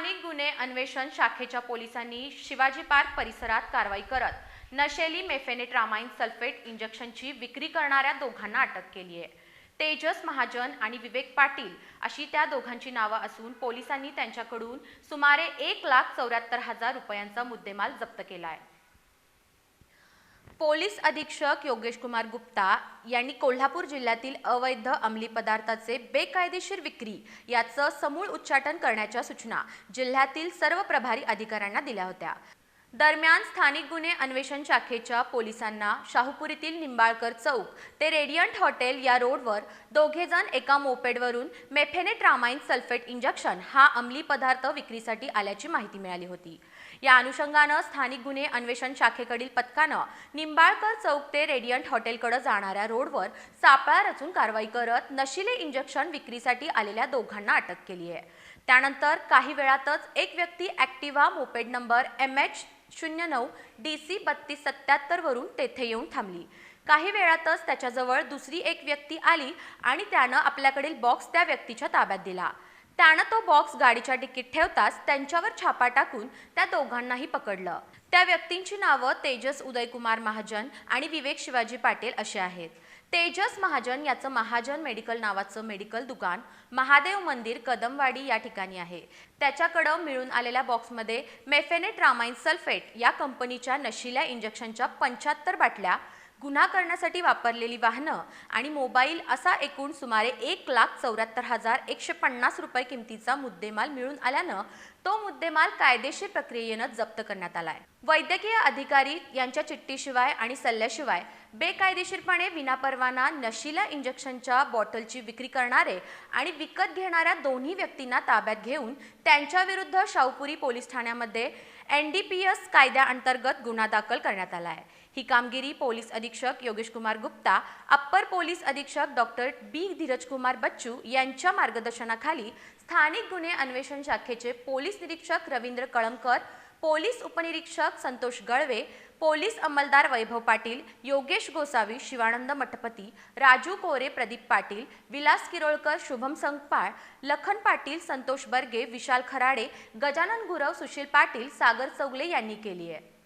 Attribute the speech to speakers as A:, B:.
A: स्थानिक गुन्हे अन्वेषण शाखेच्या पोलिसांनी शिवाजी पार्क परिसरात कारवाई करत नशेली मेफेनेट्रामाइन सल्फेट इंजेक्शनची विक्री करणाऱ्या दोघांना अटक केली आहे. तेजस महाजन आणि विवेक पाटील अशी त्या दोघांची नावं असून पोलिसांनी त्यांच्याकडून सुमारे एक लाख चौऱ्याहत्तर हजार रुपयांचा मुद्देमाल जप्त केला आहे. पोलीस अधीक्षक योगेश कुमार गुप्ता यांनी कोल्हापूर जिल्ह्यातील अवैध अंमली पदार्थाचे बेकायदेशीर विक्री याचं समूळ उच्चाटन करण्याच्या सूचना जिल्ह्यातील सर्व प्रभारी अधिकाऱ्यांना दिल्या होत्या. दरम्यान स्थानिक गुन्हे अन्वेषण शाखेच्या पोलिसांना शाहूपुरीतील निंबाळकर चौक ते रेडियंट हॉटेल या रोडवर दोघेजण एका मोपेडवरून मेफेनेट्रामाइन सल्फेट इंजेक्शन हा अंमली पदार्थ विक्रीसाठी आल्याची माहिती मिळाली होती. या अनुषंगानं स्थानिक गुन्हे अन्वेषण शाखेकडील पथकानं निंबाळकर चौक ते रेडियंट हॉटेलकडे जाणाऱ्या रोडवर सापळा रचून कारवाई करत नशिले इंजेक्शन विक्रीसाठी आलेल्या दोघांना अटक केली आहे त्यानंतर काही वेळातच एक व्यक्ती Activa moped number M H शून्य नऊ डी सी बत्तीस सत्त्याहत्तरवरून तेथे येऊन थांबली. काही वेळातच त्याच्याजवळ दुसरी एक व्यक्ती आली आणि त्यानं आपल्याकडील बॉक्स त्या व्यक्तीच्या ताब्यात दिला. त्यानं तो बॉक्स गाडीच्या डिकीत ठेवताच त्यांच्यावर छापा टाकून त्या दोघांनाही पकडलं. त्या व्यक्तींची नावं तेजस उदयकुमार महाजन आणि विवेक शिवाजी पाटील असे आहेत. तेजस महाजन याचं महाजन मेडिकल नावाचं मेडिकल दुकान महादेव मंदिर कदमवाडी या ठिकाणी आहे. त्याच्याकडं मिळून आलेल्या बॉक्समध्ये मेफेनेट रामाइन सल्फेट या कंपनीच्या नशिल्या इंजेक्शनच्या पंच्याहत्तर बाटल्या गुन्हा करण्यासाठी वापरलेली वाहनं आणि मोबाईल असा एकूण सुमारे एक लाख चौऱ्याहत्तर हजार एकशे पन्नास रुपये किमतीचा मुद्देमाल मिळून आल्यानं तो मुद्देमाल कायदेशीर प्रक्रियेनं जप्त करण्यात आलाय. वैद्यकीय अधिकारी यांच्या चिठ्ठीशिवाय आणि सल्ल्याशिवाय बेकायदेशीरपणे विनापरवाना नशिला इंजेक्शनच्या बॉटलची विक्री करणारे आणि विकत घेणाऱ्या दोन्ही व्यक्तींना ताब्यात घेऊन त्यांच्याविरुद्ध शाहूपुरी पोलीस ठाण्यामध्ये एन डी पी एस कायद्याअंतर्गत गुन्हा दाखल करण्यात आला आहे ही कामगिरी पोलीस अधीक्षक योगेश कुमार गुप्ता अप्पर पोलीस अधीक्षक डॉक्टर बी धीरजकुमार बच्चू यांच्या मार्गदर्शनाखाली स्थानिक गुन्हे अन्वेषण शाखेचे पोलीस निरीक्षक रवींद्र कळमकर पोलीस उपनिरीक्षक संतोष गळवे पोलीस अंमलदार वैभव पाटील योगेश गोसावी शिवानंद मठपती राजू कोरे प्रदीप पाटील विलास किरोळकर शुभम संगपाळ लखन पाटील संतोष बर्गे विशाल खराडे गजानन गुरव सुशील पाटील सागर चौगले यांनी केली आहे.